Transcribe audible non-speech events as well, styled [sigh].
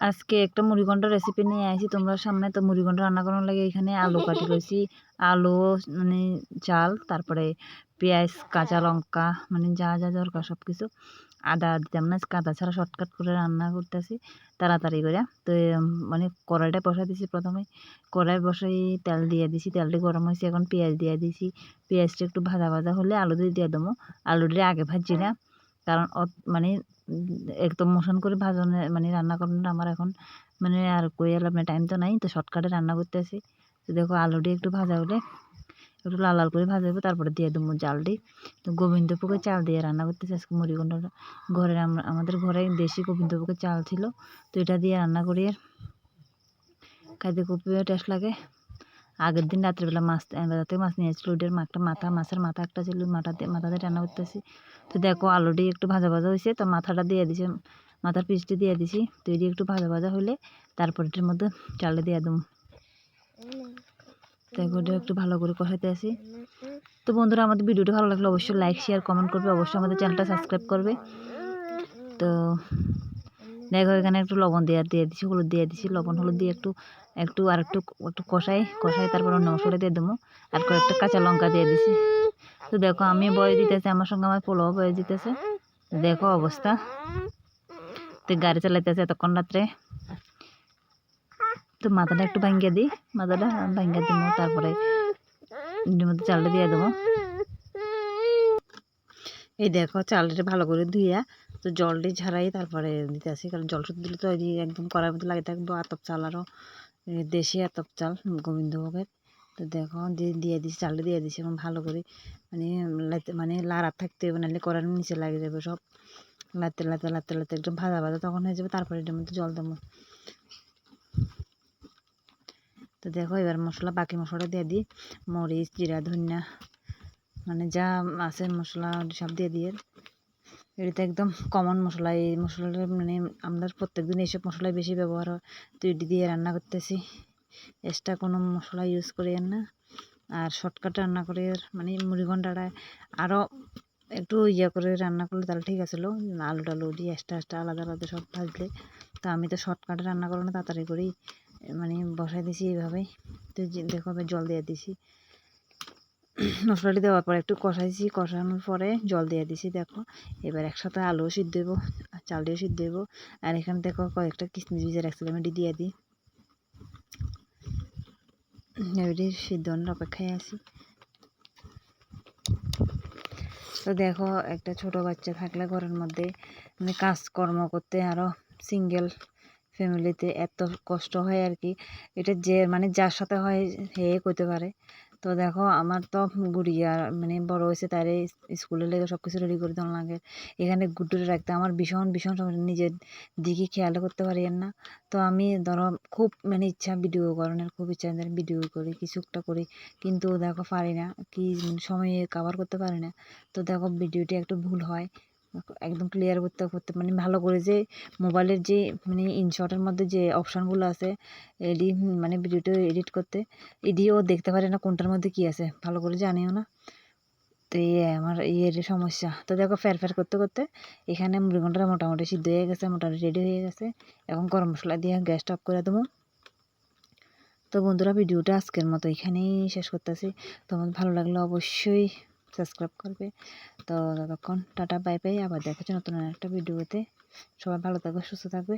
আজকে একটা মুড়িঘণ্ট রেসিপি নিয়ে আসি তোমরা সামনে তো মুড়িঘণ্ট রান্না করার লাগে এখানে আলু [laughs] কাটি রয়েছি আলু মানে চাল তারপরে পেঁয়াজ কাঁচা লঙ্কা মানে যা যা দরকার সব কিছু আদা দিতাম না কাদা ছাড়া শর্টকাট করে রান্না করতেছি তাড়াতাড়ি করে তো মানে কড়াইটা বসাই দিছি প্রথমে কড়াই বসাই তেল দিয়ে দিছি তেলটি গরম হয়েছে এখন পেঁয়াজ দিয়ে দিছি। পেঁয়াজটা একটু ভাজা ভাজা হলে আলু দিয়ে দিয়ে দেবো। আলুটা আগে ভাজি না। কারণ মানে একদম মোশন করে ভাজনে মানে রান্না করানোটা আমার এখন মানে আর কই আর আপনার টাইম তো নাই, তো শর্টকাটে রান্না করতেছি তো দেখো আলুটি একটু ভাজা হলে, একটু লাল লাল করে ভাজা হবে তারপরে দিয়ে দেবো জালটি তো গোবিন্দভোগের চাল দিয়ে রান্না করতেছি আজকে মুড়িঘণ্টটা। ঘরে আমাদের ঘরে দেশি গোবিন্দভোগের চাল ছিল, তো এটা দিয়ে রান্না করি আর। খাইতে খুব টেস্ট লাগে। আগের দিন রাত্রিবেলা মাছ রাতে মাছ নিয়ে এসেছিল ওটার একটা মাথা, মাছের মাথা একটা ছিল মাথা দিয়ে মাথা দিয়ে রান্না করতেছি। তো দেখো, আলুটি একটু ভাজা ভাজা হয়েছে, তো মাথাটা দিয়ে দিছে, মাথার পিসটি দিয়ে দিছি, তো এটি একটু ভাজা ভাজা হলে তারপর এটার মধ্যে চালটা দিয়ে দেবো। তাই ওটা একটু ভালো করে কষাইতে আসি তো বন্ধুরা, আমাদের ভিডিওটি ভালো লাগলে অবশ্যই লাইক শেয়ার কমেন্ট করবে। অবশ্যই আমাদের চ্যানেলটা সাবস্ক্রাইব করবে। তো দেখো, এখানে একটু লবণ দিয়ে দিয়ে দিছি, হলুদ দিয়ে দিছি। লবণ, হলুদ দিয়ে একটু একটু আর একটু একটু কষাই কষাই তারপর অন্য মশলা দিয়ে দেবো। আর কয়েকটা কাঁচা লঙ্কা দিয়ে দিছি। তো দেখো, আমি বয়ে দিতেছে, আমার সঙ্গে আমার পোলাও বয়ে দিতেছে। দেখো অবস্থা। তো গাড়ি চালাইতেছে এতক্ষণ রাত্রে। তো মাথাটা একটু ভাঙ্গিয়ে দিই। মাথাটা ভাঙ্গিয়ে দিব, তারপরে মধ্যে চালটা দিয়ে দেবো। এই দেখো, চালটা ভালো করে ধুইয়া তো জলটি ঝাড়াই তারপরে দিতে আসি। কারণ জল শুদ্ধ দিলে তো ওই একদম কড়ার মধ্যে লাগে থাকব আতপ চাল আরও দেশি আতপ চাল, গোবিন্দভোগের। তো দেখো দিয়ে দিয়ে দিছি, চালটা দিয়ে দিছি এবং ভালো করে। মানে মানে লাড়া থাকতে হবে, নাহলে কড়ার নিচে লাগে যাবে সব। লাতে লাতে লাতে লাতে একদম ভাজা ভাজা তখন হয়ে যাবে, তারপরে এটার মধ্যে জল দেবো। তো দেখো এবার মশলা, বাকি মশলাটা দিয়ে দিই। মরিচ, জিরা, ধনিয়া মানে যা আছে মশলা সব দিয়ে দিয়ে এটাতে একদম কমন মশলা। এই মশলাটা মানে আমরা প্রত্যেক দিন এইসব মশলাই বেশি ব্যবহার হয়। তো এটি দিয়ে রান্না করতেছি। এক্সট্রা কোনো মশলা ইউজ করি না। আর শর্টকাট রান্না করে মানে মুড়ি ঘন্টাটায় আরও একটু ইয়ে করে রান্না করলে তাহলে ঠিক আছিল আলু টালু দিয়ে এক্সট্রা এক্সট্রা আলাদা আলাদা সব ভাজলে। তো আমি তো শর্টকাটে রান্না করব না তাড়াতাড়ি করেই মানে বসাই দিছি এইভাবেই। তো দেখো জল দিয়ে দিছি। মশলাটি দেওয়ার পর একটু কষাইছি, কষানোর পরে জল দিয়ে দিছি, দেখো। এবার একসাথে আলুও সিদ্ধ দেবো চাল চালটিও সিদ্ধ দেবো আর এখানে দেখো কয়েকটা কিশমিশ ভিজে রাখছিলাম এটি দিয়ে দিই। সিদ্ধ অন্য অপেক্ষায় আছি। তো দেখো, একটা ছোট বাচ্চা থাকলে ঘরের মধ্যে মানে কাজকর্ম করতে আরও সিঙ্গেল ফ্যামিলিতে এত কষ্ট হয় আর কি। এটা যে মানে যার সাথে হয় হে করতে পারে। তো দেখো, আমার তো গুড়িয়া মানে বড় হয়েছে তারে স্কুলে লেগে সব কিছু রেডি করে দেওয়া লাগে। এখানে গুড্ডুরে রাখতে আমার ভীষণ ভীষণ নিজের দিকে খেয়াল করতে পারি না। তো আমি ধরো, খুব মানে ইচ্ছা ভিডিও করানোর, খুব ইচ্ছা ভিডিও করি, কিছু একটা করি। কিন্তু দেখো পারি না, কি সময়ে কাভার করতে পারি না। তো দেখো ভিডিওটি একটু ভুল হয়। একদম ক্লিয়ার করতে করতে মানে ভালো করে যে মোবাইলের যে মানে ইনশর্টের মধ্যে যে অপশানগুলো আছে, এডি মানে ভিডিওটা এডিট করতে, এডিও দেখতে পারে না কোনটার মধ্যে কি আছে, ভালো করে জানিও না। তো এই আমার ইয়ের সমস্যা। তো দেখো ফের ফের করতে করতে, এখানে মুরগিটা মোটামুটি সিদ্ধ হয়ে গেছে, মোটামুটি রেডি হয়ে গেছে। এখন গরম মশলা দিয়ে গ্যাসটা অফ করে দেবো। তো বন্ধুরা ভিডিওটা আজকের মতো এখানেই শেষ করতেছি। তোমার ভালো লাগলে অবশ্যই সাবস্ক্রাইব করবে। তো ততক্ষণ টাটা বাই বাই আবার দেখা নতুন একটা ভিডিওতে সবাই ভালো থাকবে, সুস্থ থাকবে।